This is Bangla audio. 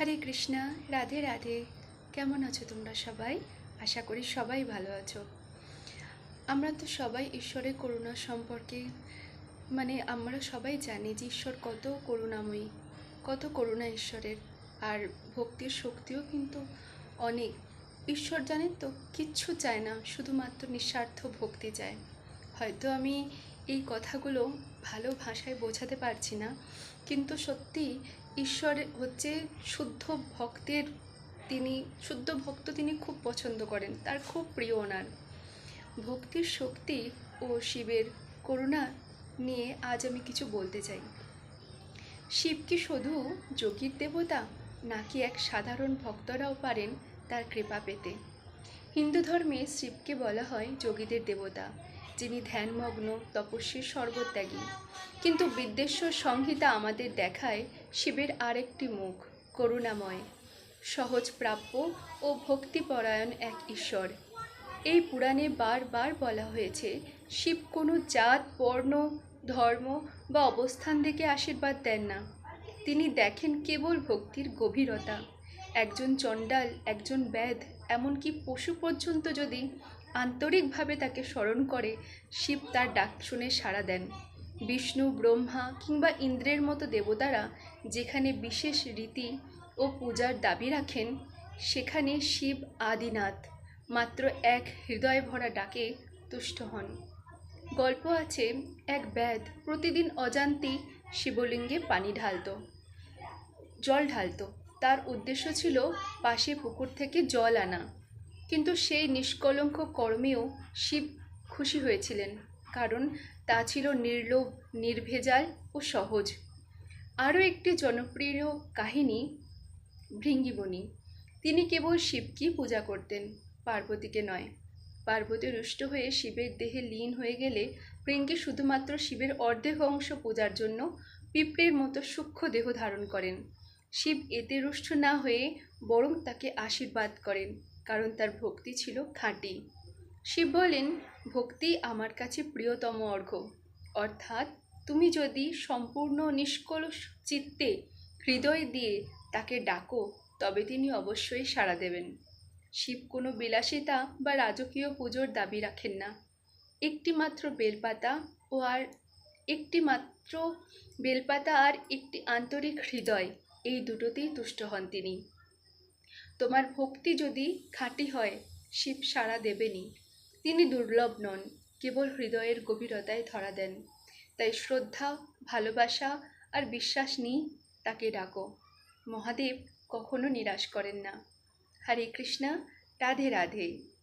হরে কৃষ্ণা, রাধে রাধে। কেমন আছো তোমরা সবাই? আশা করি সবাই ভালো আছো। আমরা তো সবাই ঈশ্বরের করুণা সম্পর্কে মানে আমরা সবাই জানি যে ঈশ্বর কত করুণাময়ী, কত করুণা ঈশ্বরের। আর ভক্তির শক্তিও কিন্তু অনেক। ঈশ্বর জানেন তো, কিচ্ছু চায় না, শুধুমাত্র নিঃস্বার্থ ভক্তি চায়। হয়তো আমি এই কথাগুলো ভালো ভাষায় বোঝাতে পারছি না, কিন্তু সত্যি ঈশ্বর হচ্ছে শুদ্ধ ভক্তের তিনি, শুদ্ধ ভক্ত তিনি খুব পছন্দ করেন, তার খুব প্রিয় ওনার। ভক্তির শক্তি ও শিবের করুণা নিয়ে আজ আমি কিছু বলতে চাই। শিব কি শুধু যোগীর দেবতা, নাকি এক সাধারণ ভক্তরাও পারেন তার কৃপা পেতে? হিন্দু ধর্মে শিবকে বলা হয় যোগীদের দেবতা, যিনি ধ্যানমগ্ন, তপস্বীর সর্বত্যাগী কিন্তু বিদ্বেশ্বর সংহিতা আমাদের দেখায় শিবের আরেকটি মুখ, করুণাময়, সহজ প্রাপ্য ও ভক্তিপরায়ণ এক ঈশ্বর। এই পুরাণে বারবার বলা হয়েছে, শিব কোনো জাত, বর্ণ, ধর্ম বা অবস্থান থেকে আশীর্বাদ দেন না। তিনি দেখেন কেবল ভক্তির গভীরতা। একজন চণ্ডাল, একজন ব্যাধ এমনকি পশু পর্যন্ত যদি আন্তরিকভাবে তাকে স্মরণ করে, শিব তার ডাক শুনে সাড়া দেন। বিষ্ণু, ব্রহ্মা কিংবা ইন্দ্রের মতো দেবতারা যেখানে বিশেষ রীতি ও পূজার দাবি রাখেন, সেখানে শিব আদিনাথ মাত্র এক হৃদয় ভরা ডাকে তুষ্ট হন। গল্প আছে, এক ব্যাধ প্রতিদিন অজান্তি শিবলিঙ্গে পানি ঢালতো, জল ঢালতো। তার উদ্দেশ্য ছিল পাশে পুকুর থেকে জল আনা। কিন্তু সেই নিষ্কলঙ্ক কর্মেও শিব খুশি হয়েছিলেন। কারণ তা ছিল নির্লোভ, নির্ভেজাল ও সহজ। আরও একটি জনপ্রিয় কাহিনী ভৃঙ্গিবনি তিনি কেবল শিবকেই পূজা করতেন, পার্বতীকে নয়। পার্বতী রুষ্ট হয়ে শিবের দেহে লীন হয়ে গেলে ভৃঙ্গি শুধুমাত্র শিবের অর্ধেক অংশ পূজার জন্য পিঁপড়ের মতো সূক্ষ্ম দেহ ধারণ করেন। শিব এতে রুষ্ট না হয়ে বরং তাকে আশীর্বাদ করেন, কারণ তার ভক্তি ছিল খাঁটি। শিব বলেন, ভক্তি আমার কাছে প্রিয়তম অর্ঘ্য। অর্থাৎ তুমি যদি সম্পূর্ণ নিষ্কলস চিত্তে হৃদয় দিয়ে তাকে ডাকো, তবে তিনি অবশ্যই সাড়া দেবেন। শিব কোনো বিলাসিতা বা রাজকীয় পুজোর দাবি রাখেন না। একটি মাত্র বেলপাতা ও আর একটি মাত্র বেলপাতা আর একটি আন্তরিক হৃদয়, এই দুটোতেই তুষ্ট হন তিনি। তোমার ভক্তি যদি খাঁটি হয়, শিব সাড়া দেবেনি তিনি দুর্লভ নন, কেবল হৃদয়ের গভীরতায় ধরা দেন। তাই শ্রদ্ধা, ভালোবাসা আর বিশ্বাস নিয়ে তাকে ডাকো। মহাদেব কখনো নিরাশ করেন না। হরে কৃষ্ণা, রাধে রাধে।